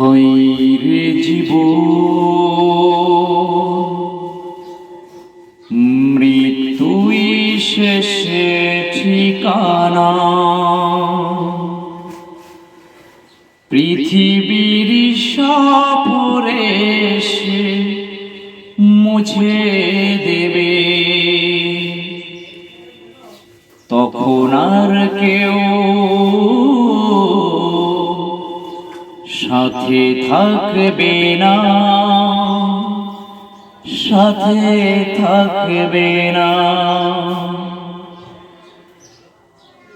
হইরে জীব। মৃত্যুই শেষে ঠিকানা। পৃথিবীর সপরে সে মুছে দেবে। তখন আর কেউ সাথে থাকবে না। সাথে থাকবে না।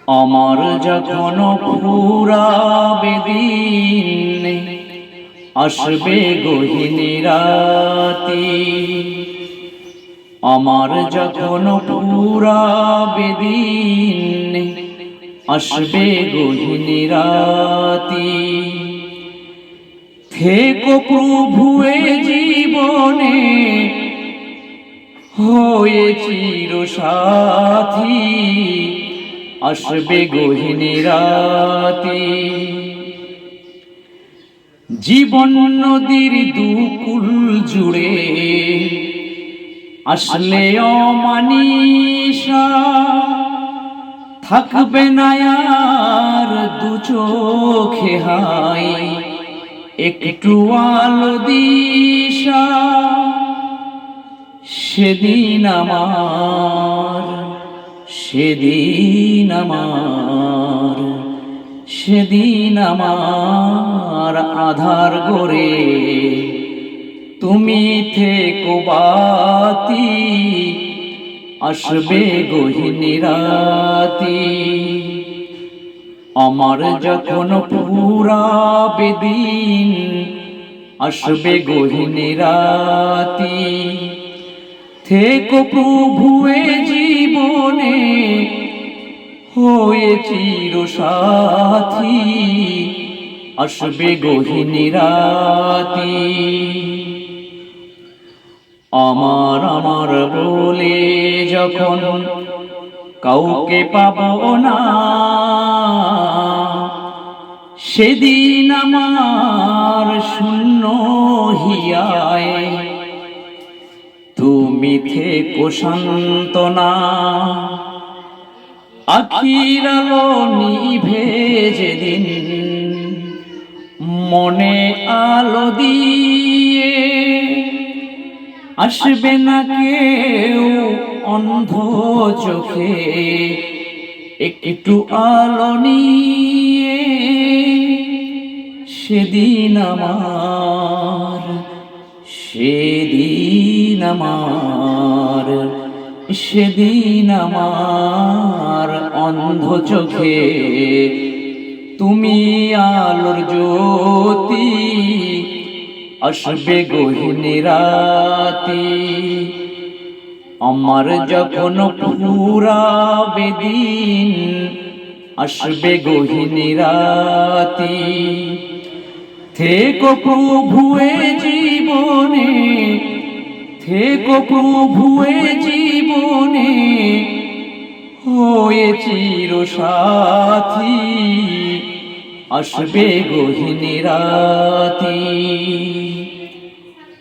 আমার যখন ফুরাবে দিন, আসবে গহিনী রাতি। আমার যখন ফুরাবে দিন, আসবে গহিনী রাতি। থেকো প্রভুয়ে জীবনে। হয়ে চির সাথী, আসবে গহিনী রাতি। জীবন নদীর দুকুল জুড়ে আসলে অমানিসা। থাকবে না আর দু চোখে হাই একটু আলো দিশা, সেদিন আমার সেদিন আমার সেদিন আমার আধার গরে তুমি থেকো বাতি, আসবে গহিনী রাতি। আমার যখন পুরা বেদিন আসবে গহিনী রাতি। থেকো প্রভুয়ে জীবনে হয়ে চির সাথী আসবে গহিনী রাতি। আমার আমার বলে যখন কাউকে পাবো না সেদিন আমার শূন্য হিয়ায়। তুমি থেকো সান্তনা আখির আলো নিভে যেদিন মনে আলো দিয়ে আসবে না কেউ অন্ধ চোখে, একটু আলো নিয়ে সেদিন আমার সেদিন আমার সেদিন আমার অন্ধ চোখে তুমি আলোর জ্যোতি আসবে গহিনী রাতি। আমার যখন পুরা বেদিন আসবে গহিনী রাতি। থেকো প্রভুয়ে জীবনে থেকো প্রভুয়ে জীবনে হয়ে চির সাথী আসবে গহিনী রাতি।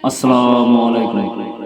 আসসালামু আলাইকুম।